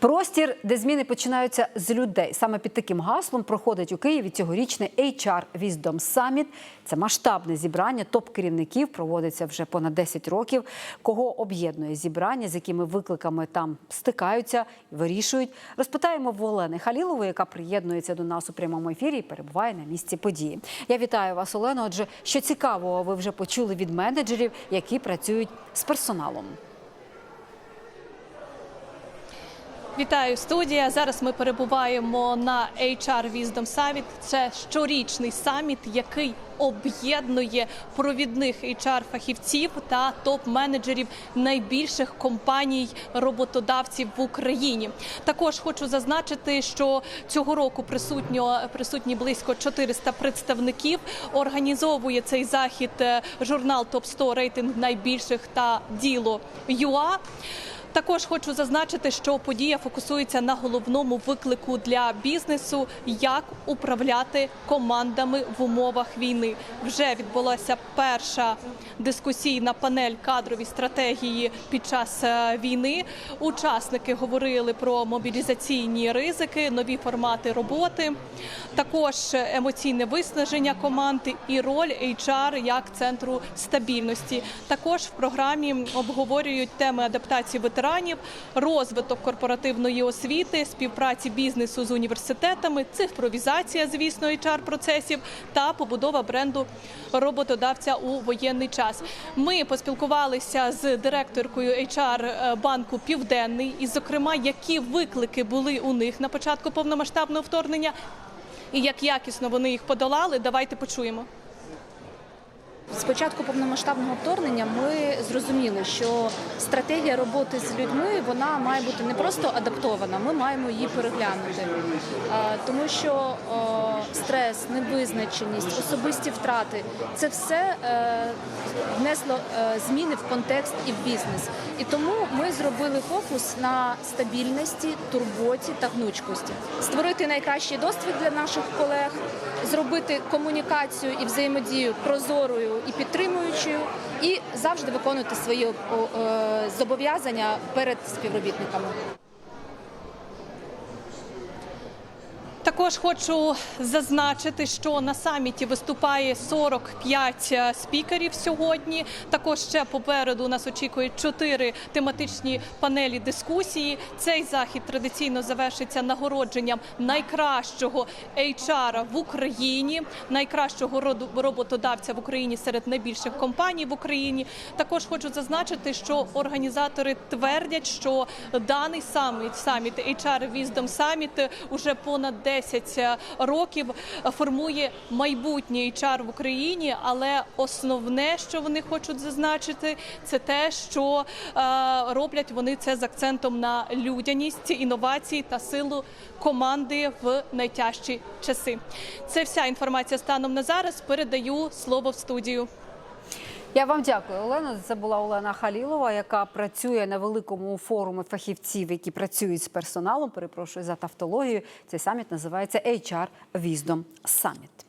Простір, де зміни починаються з людей. Саме під таким гаслом проходить у Києві цьогорічний HR Wisdom Summit. Це масштабне зібрання топ-керівників. Проводиться вже понад 10 років. Кого об'єднує зібрання, з якими викликами там стикаються і вирішують. Розпитаємо в Олени Халілової, яка приєднується до нас у прямому ефірі і перебуває на місці події. Я вітаю вас, Олено. Отже, що цікавого, ви вже почули від менеджерів, які працюють з персоналом. Вітаю студія. Зараз ми перебуваємо на HR Wisdom Summit. Це щорічний саміт, який об'єднує провідних HR-фахівців та топ-менеджерів найбільших компаній роботодавців в Україні. Також хочу зазначити, що цього року присутньо присутні близько 400 представників. Організовує цей захід е, журнал Топ 100 рейтинг найбільших та діло ЮА. Також хочу зазначити, що подія фокусується на головному виклику для бізнесу, як управляти командами в умовах війни. Вже відбулася перша дискусійна панель кадрові стратегії під час е, війни. Учасники говорили про мобілізаційні ризики, нові формати роботи, також емоційне виснаження команди і роль HR як центру стабільності. Також в програмі обговорюють теми адаптації ветеранів, розвиток корпоративної освіти, співпраці бізнесу з університетами, цифровізація, звісно, HR процесів та побудова бренду роботодавця у воєнний час. Ми поспілкувалися з директоркою HR банку Південний, і, зокрема, які виклики були у них на початку повномасштабного вторгнення, і як якісно вони їх подолали. Давайте почуємо. З початку повномасштабного вторгнення ми зрозуміли, що стратегія роботи з людьми вона має бути не просто адаптована, ми маємо її переглянути, тому що стрес, невизначеність, особисті втрати це все е, внесло е, зміни в контекст і в бізнес. І тому ми зробили фокус на стабільності, турботі та гнучкості, створити найкращий досвід для наших колег, зробити комунікацію і взаємодію прозорою і підтримуючою, і завжди виконувати свої е, зобов'язання перед співробітниками. Також хочу зазначити, що на саміті виступає 45 спікерів сьогодні. Також ще попереду нас очікують чотири тематичні панелі дискусії. Цей захід традиційно завершиться нагородженням найкращого HR в Україні, найкращого роботодавця в Україні серед найбільших компаній в Україні. Також хочу зазначити, що організатори твердять, що даний саміт, саміт HR Wisdom Summit уже понад 10 років формує майбутнє HR в Україні, але основне, що вони хочуть зазначити, це те, що е, роблять вони це з акцентом на людяність, інновації та силу команди в найтяжчі часи. Це вся інформація станом на зараз. Передаю слово в студію. Я вам дякую, Олена. Це була Олена Халілова, яка працює на великому форумі фахівців, які працюють з персоналом. Перепрошую за тавтологію. Цей саміт називається HR Wisdom Summit.